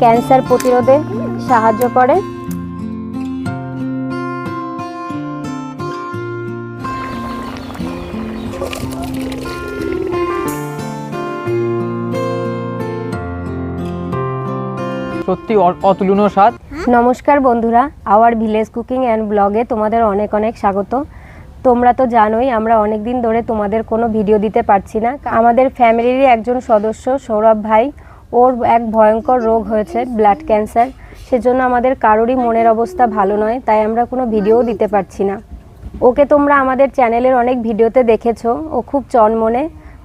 Cancer প্রতিরোধে সাহায্য করে। সত্যি অতুলনীয় স্বাদ। নমস্কার বন্ধুরা আওয়ার ভিলেজ কুকিং অ্যান্ড ব্লগে তোমাদের অনেক অনেক স্বাগত। তোমরা তো জানোই আমরা অনেক দিন ধরে তোমাদের কোনো ভিডিও দিতে পারছি না। আমাদের ফ্যামিলিরই একজন সদস্য সৌরভ ভাই। ওর এক ভয়ঙ্কর রোগ হয়েছে ব্লাড ক্যান্সার সেজন্য আমাদের কারোরই মনের অবস্থা ভালো নয় তাই আমরা কোনো ভিডিও দিতে পারছি না। ওকে তোমরা আমাদের চ্যানেলের অনেক ভিডিওতে দেখেছ ও খুব চনমনে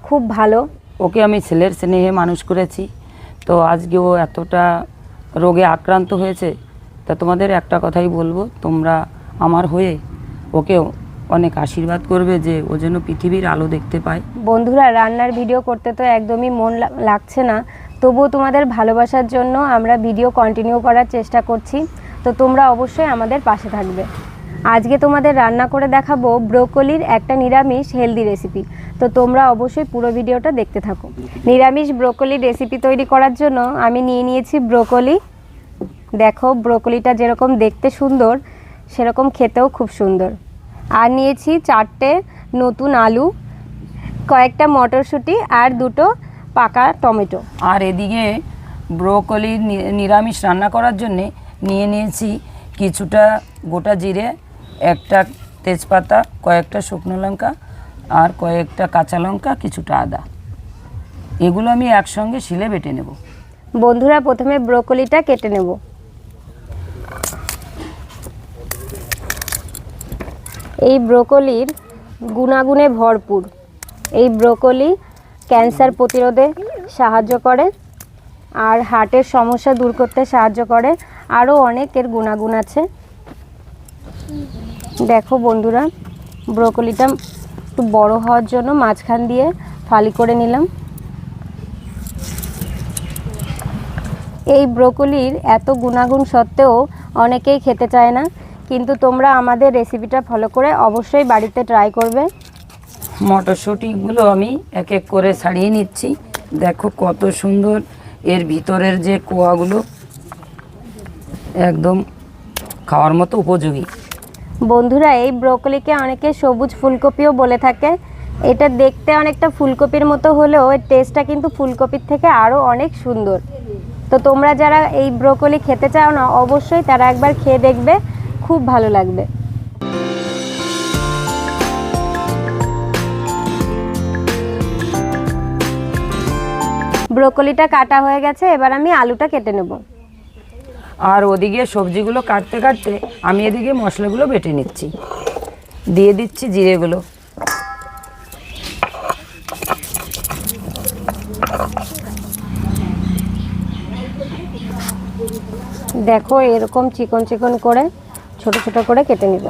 খুব ভালো। ওকে আমি ছেলের স্নেহে মানুষ করেছি তো আজকে ও এতটা রোগে আক্রান্ত হয়েছে তা তোমাদের একটা কথাই বলব তোমরা আমার হয়ে ওকে অনেক আশীর্বাদ করবে যে ও যেন পৃথিবীর আলো দেখতে পায়। বন্ধুরা রান্নার ভিডিও করতে তো একদমই মন লাগছে না তবুও তোমাদের ভালোবাসার জন্য আমরা ভিডিও কন্টিনিউ করার চেষ্টা করছি। তো তোমরা অবশ্যই আমাদের পাশে থাকবে। আজকে তোমাদের রান্না করে দেখাবো ব্রোকলির একটা নিরামিষ হেলদি রেসিপি তো তোমরা অবশ্যই পুরো ভিডিওটা দেখতে থাকো। নিরামিষ ব্রোকলি রেসিপি তৈরি করার জন্য আমি নিয়ে নিয়েছি ব্রোকলি। দেখো ব্রোকলিটা যেরকম দেখতে সুন্দর, সেরকম খেতেও খুব সুন্দর। আর নিয়েছি চারটে নতুন আলু, কয়েকটা মটরশুঁটি আর দুটো পাকা টমেটো। আর এদিকে ব্রোকলি নিরামিষ রান্না করার জন্যে নিয়ে নিয়েছি কিছুটা গোটা জিরে একটা তেজপাতা কয়েকটা শুকনো লঙ্কা আর কয়েকটা কাঁচা লঙ্কা কিছুটা আদা। এগুলো আমি একসঙ্গে শিলে বেটে নেব। বন্ধুরা প্রথমে ব্রোকলিটা কেটে নেব। এই ব্রোকলির গুণাগুণে ভরপুর। এই ব্রোকলি ক্যান্সার প্রতিরোধে সাহায্য করে আর হার্টের সমস্যা দূর করতে সাহায্য করে। আরও অনেকের গুণাগুণ আছে। দেখো বন্ধুরা, ব্রোকলিটা একটু বড় হওয়ার জন্য মাঝখান দিয়ে ফালি করে নিলাম। এই ব্রোকলির এত গুণাগুণ সত্ত্বেও অনেকেই খেতে চায় না, কিন্তু তোমরা আমাদের রেসিপিটা ফলো করে অবশ্যই বাড়িতে ট্রাই করবে। মটরশুঁটিগুলো আমি এক এক করে ছাড়িয়ে নিচ্ছি। দেখো কত সুন্দর এর ভিতরের যে কোয়াগুলো একদম খাওয়ার মতো উপযোগী। বন্ধুরা, এই ব্রোকলিকে অনেকে সবুজ ফুলকপিও বলে থাকে। এটা দেখতে অনেকটা ফুলকপির মতো হলেও এর টেস্টটা কিন্তু ফুলকপির থেকে আরও অনেক সুন্দর। তো তোমরা যারা এই ব্রোকলি খেতে চাও না, অবশ্যই তারা একবার খেয়ে দেখবে, খুব ভালো লাগবে। ব্রোকলিটা কাটা হয়ে গেছে এবার আমি আলুটা কেটে নেব। আর ওদিকে সবজিগুলো কাটতে কাটতে আমি এদিকে মশলাগুলো বেটে নিচ্ছি। দিয়ে দিচ্ছি জিরেগুলো। দেখো এরকম চিকন চিকন করে ছোট ছোট করে কেটে নিব।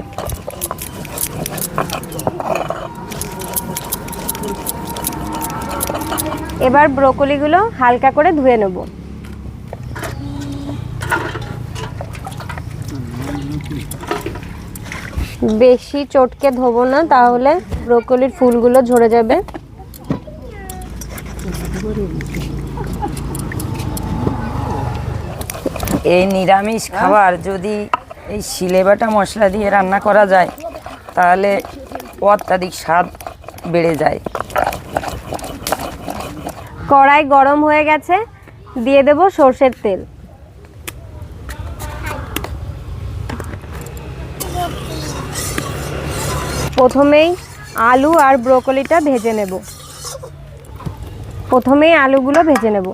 এবার ব্রোকলিগুলো হালকা করে ধুয়ে নেব। বেশি চটকে ধোবো না, তাহলে ব্রোকলির ফুলগুলো ঝরে যাবে। এই নিরামিষ খাবার যদি এই শিলেবাটা মশলা দিয়ে রান্না করা যায়, তাহলে অত্যাধিক স্বাদ বেড়ে যায়। কড়াই গরম হয়ে গেছে, দিয়ে দেব সর্ষের তেল। প্রথমেই আলু আর ব্রোকলিটা ভেজে নেব। প্রথমেই আলুগুলো ভেজে নেব।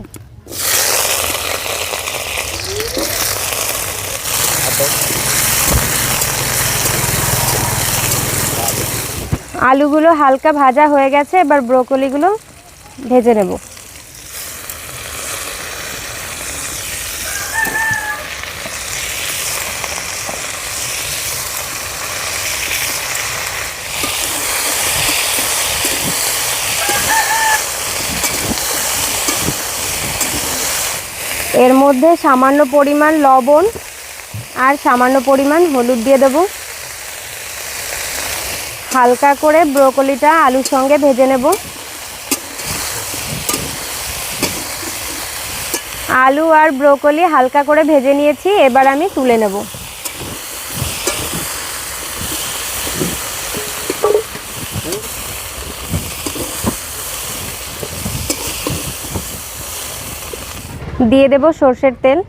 আলুগুলো হালকা ভাজা হয়ে গেছে, এবার ব্রোকলিগুলো ভেজে নেব এর মধ্যে সামান্য পরিমাণ লবণ আর সামান্য পরিমাণ হলুদ দিয়ে দেব। হালকা করে ব্রোকলিটা আলুর সঙ্গে ভেজে নেব। আলু আর ব্রোকলি হালকা করে ভেজে নিয়েছি, এবার আমি তুলে নেব। দিয়ে দেব সর্ষের তেল।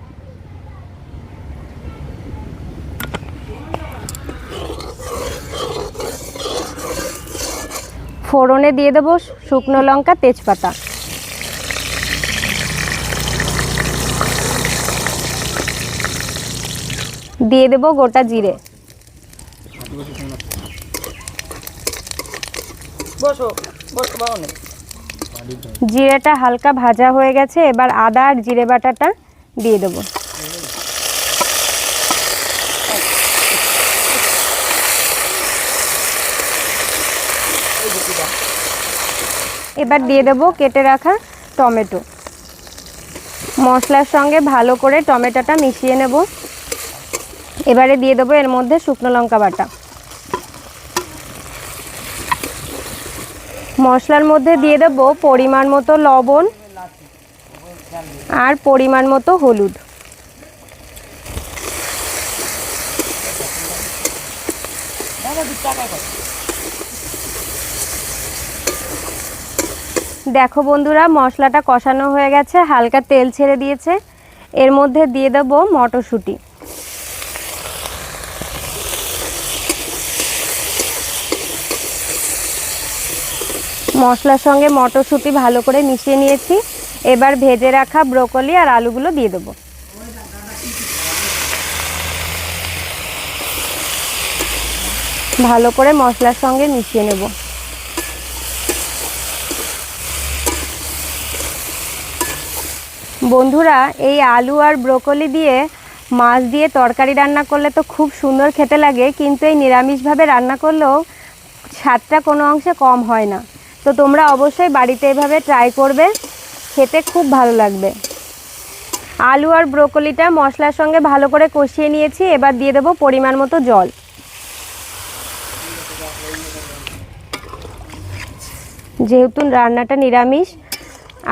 ফোড়নে দিয়ে দেবো শুকনো লঙ্কা, তেজপাতা। দিয়ে দেবো গোটা জিরে। বসো বসো জিরেটা হালকা ভাজা হয়ে গেছে, এবার আদা আর জিরে বাটাটা দিয়ে দেবো। এবার দিয়ে দেবো কেটে রাখা টমেটো। মশলার সঙ্গে ভালো করে টমেটোটা মিশিয়ে নেব। এবারে দিয়ে দেবো এর মধ্যে শুকনো লঙ্কা বাটা। মশলার মধ্যে দিয়ে দেব পরিমাণ মতো লবণ আর পরিমাণ মতো হলুদ। দেখো বন্ধুরা, মশলাটা কষানো হয়ে গেছে, হালকা তেল ছেড়ে দিয়েছে। এর মধ্যে দিয়ে দেবো মটরশুঁটি। মশলার সঙ্গে মটরশুঁটি ভালো করে মিশিয়ে নিয়েছি। এবার ভেজে রাখা ব্রোকলি আর আলুগুলো দিয়ে দেবো। ভালো করে মশলার সঙ্গে মিশিয়ে নেব। বন্ধুরা, এই আলু আর ব্রোকলি দিয়ে মাছ দিয়ে তরকারি রান্না করলে তো খুব সুন্দর খেতে লাগে, কিন্তু এই নিরামিষভাবে রান্না করলেও স্বাদটা কোনো অংশে কম হয় না। তো তোমরা অবশ্যই বাড়িতে এভাবে ট্রাই করবে। খেতে খুব ভালো লাগবে। আলু আর ব্রোকলিটা মশলার সঙ্গে ভালো করে কষিয়ে নিয়েছি, এবার দিয়ে দেবো পরিমাণ মতো জল। যেহেতু রান্নাটা নিরামিষ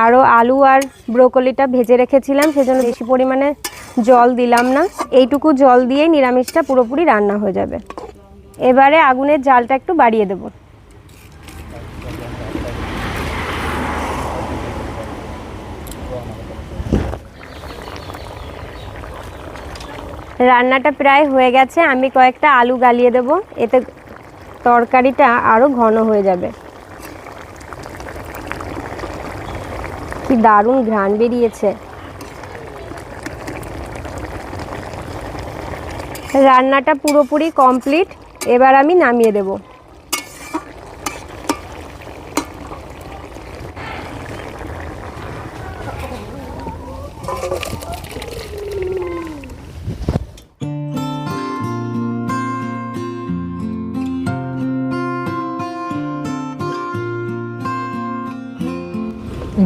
আরও আলু আর ব্রোকলিটা ভেজে রেখেছিলাম, সেজন্য বেশি পরিমাণে জল দিলাম না। এইটুকু জল দিয়েই নিরামিষটা পুরোপুরি রান্না হয়ে যাবে। এবারে আগুনের জালটা একটু বাড়িয়ে দেবো। রান্নাটা প্রায় হয়ে গেছে, আমি কয়েকটা আলু গালিয়ে দেব। এতে তরকারিটা আরও ঘন হয়ে যাবে। কি দারুণ ঘ্রাণ বেরিয়েছে। রান্নাটা পুরোপুরি কমপ্লিট, এবার আমি নামিয়ে দেব।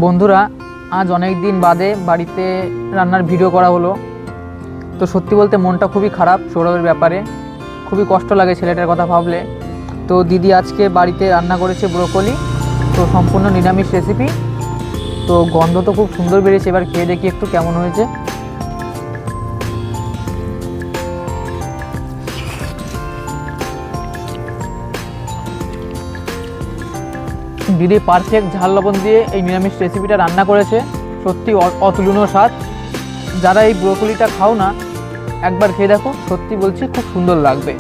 বন্ধুরা, আজ অনেক দিন বাদে বাড়িতে রান্নার ভিডিও করা হলো। তো সত্যি বলতে মনটা খুবই খারাপ সৌরভের ব্যাপারে। খুবই কষ্ট লাগে ছেলেটার কথা ভাবলে। তো দিদি আজকে বাড়িতে রান্না করেছে ব্রোকলি। তো সম্পূর্ণ নিরামিষ রেসিপি তো গন্ধ তো খুব সুন্দর বেরিয়েছে, এবার খেয়ে দেখি একটু কেমন হয়েছে। দিদি পারফেক্ট ঝাল লবণ দিয়ে এই নিরামিষ রেসিপিটা রান্না করেছে। সত্যি অতুলনীয় স্বাদ। যারা এই ব্রোকলিটা খাও না, একবার খেয়ে দেখো, সত্যি বলছি খুব সুন্দর লাগবে।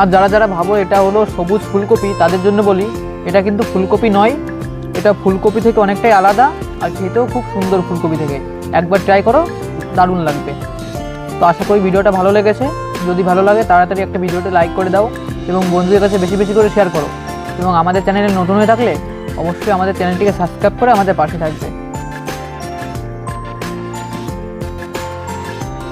আর যারা যারা ভাবো এটা হলো সবুজ ফুলকপি, তাদের জন্য বলি, এটা কিন্তু ফুলকপি নয়। এটা ফুলকপি থেকে অনেকটাই আলাদা আর খেতেও খুব সুন্দর ফুলকপি থেকে। একবার ট্রাই করো, দারুণ লাগবে। তো আশা করি ভিডিওটা ভালো লেগেছে। যদি ভালো লাগে, তাড়াতাড়ি একটা ভিডিওটা লাইক করে দাও এবং বন্ধুদের কাছে বেশি বেশি করে শেয়ার করো। এবং আমাদের চ্যানেলে নতুন হয়ে থাকলে অবশ্যই আমাদের চ্যানেলটিকে সাবস্ক্রাইব করে আমাদের পাশে থাকবে।